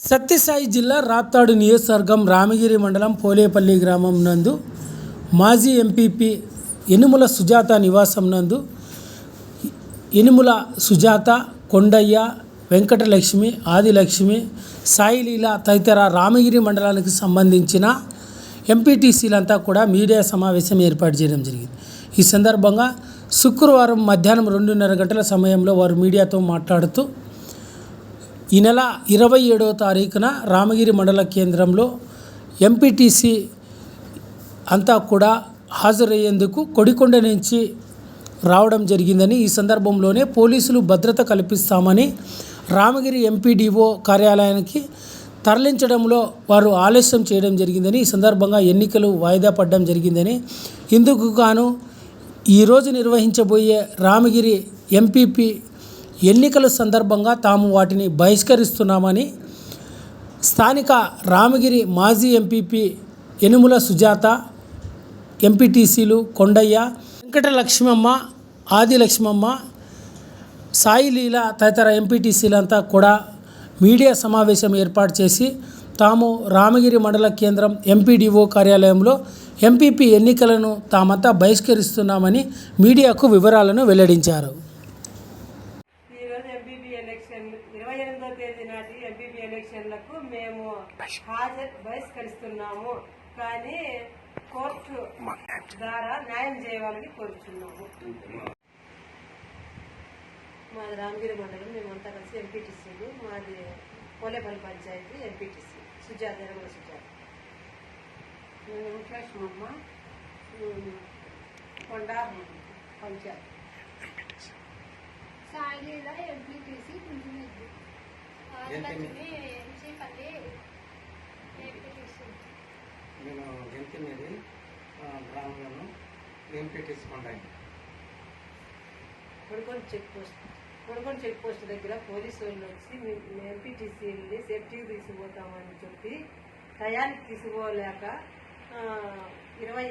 సత్యసాయి జిల్లా రాప్తాడు నియోజకవర్గం రామగిరి మండలం పోలేపల్లి గ్రామం నందు మాజీ ఎంపీపీ ఎనుముల సుజాత నివాసం నందు ఎనుముల సుజాత కొండయ్య వెంకటలక్ష్మి ఆదిలక్ష్మి సాయిలీల తదితర రామగిరి మండలానికి సంబంధించిన ఎంపీటీసీలంతా కూడా మీడియా సమావేశం ఏర్పాటు చేయడం జరిగింది. ఈ సందర్భంగా శుక్రవారం మధ్యాహ్నం రెండున్నర గంటల సమయంలో వారు మీడియాతో మాట్లాడుతూ ఈ నెల ఇరవై ఏడవ తారీఖున రామగిరి మండల కేంద్రంలో ఎంపీటీసీ అంతా కూడా హాజరయ్యేందుకు కొడికొండ నుంచి రావడం జరిగిందని ఈ సందర్భంలోనే పోలీసులు భద్రత కల్పిస్తామని రామగిరి ఎంపీడీఓ కార్యాలయానికి తరలించడంలో వారు ఆలస్యం చేయడం జరిగిందని ఈ సందర్భంగా ఎన్నికలు వాయిదా పడడం జరిగిందని. ఇందుకు గాను ఈరోజు నిర్వహించబోయే రామగిరి ఎంపీపీ ఎన్నికల సందర్భంగా తాము వాటిని బహిష్కరిస్తున్నామని స్థానిక రామగిరి మాజీ ఎంపీపీ యనుముల సుజాత ఎంపీటీసీలు కొండయ్య వెంకట లక్ష్మమ్మ ఆది లక్ష్మమ్మ సాయి లీల తదితర ఎంపీటీసీలంతా కూడా మీడియా సమావేశం ఏర్పాటు చేసి తాము రామగిరి మండల కేంద్రం ఎంపీడీఓ కార్యాలయంలో ఎంపీపీ ఎన్నికలను తామంతా బహిష్కరిస్తున్నామని మీడియాకు వివరాలను వెల్లడించారు ఈరోజు ఎంపీపీ ఎలక్షన్ ఇరవై ఎనిమిదో తేదీ నాటి ఎలక్షన్లకు మేము హాజరు బహిష్కరిస్తున్నాము. కానీ కోర్టు ద్వారా న్యాయం చేయాలని కోరుచున్నాము. మాది రామగిరి మండలం మేమంతా కలిసి ఎంపీటీసీలు మాది పోలేపల్లి పంచాయతీ ఎంపీటీసీ సుజాత ఎరమల సుజాత. మేము వెంకటలక్ష్మమ్మ ఉమ్, కొండ పంచాయతీ. సాయిలీల ఎంపీటీసీ కొంచెం ఎంపీటీసీ నేను గెంతినేది గ్రామంలో ఎంపీ తీసుకుంటాను కొడుకొని చెక్ పోస్ట్ కొడుకొని చెక్ పోస్ట్ దగ్గర పోలీసు వాళ్ళు వచ్చి మేము ఎంపీటీసీని సేఫ్టీకి తీసుకుపోతామని చెప్పి టయానికి తీసుకుపోలేక ఆ, ఇరవై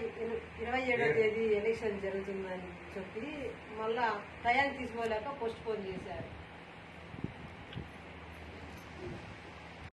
ఇరవై ఏడో తేదీ ఎలక్షన్ జరుగుతుందని చెప్పి మళ్ళా టయానికి తీసుకోలేక పోస్ట్ పోన్ చేశారు.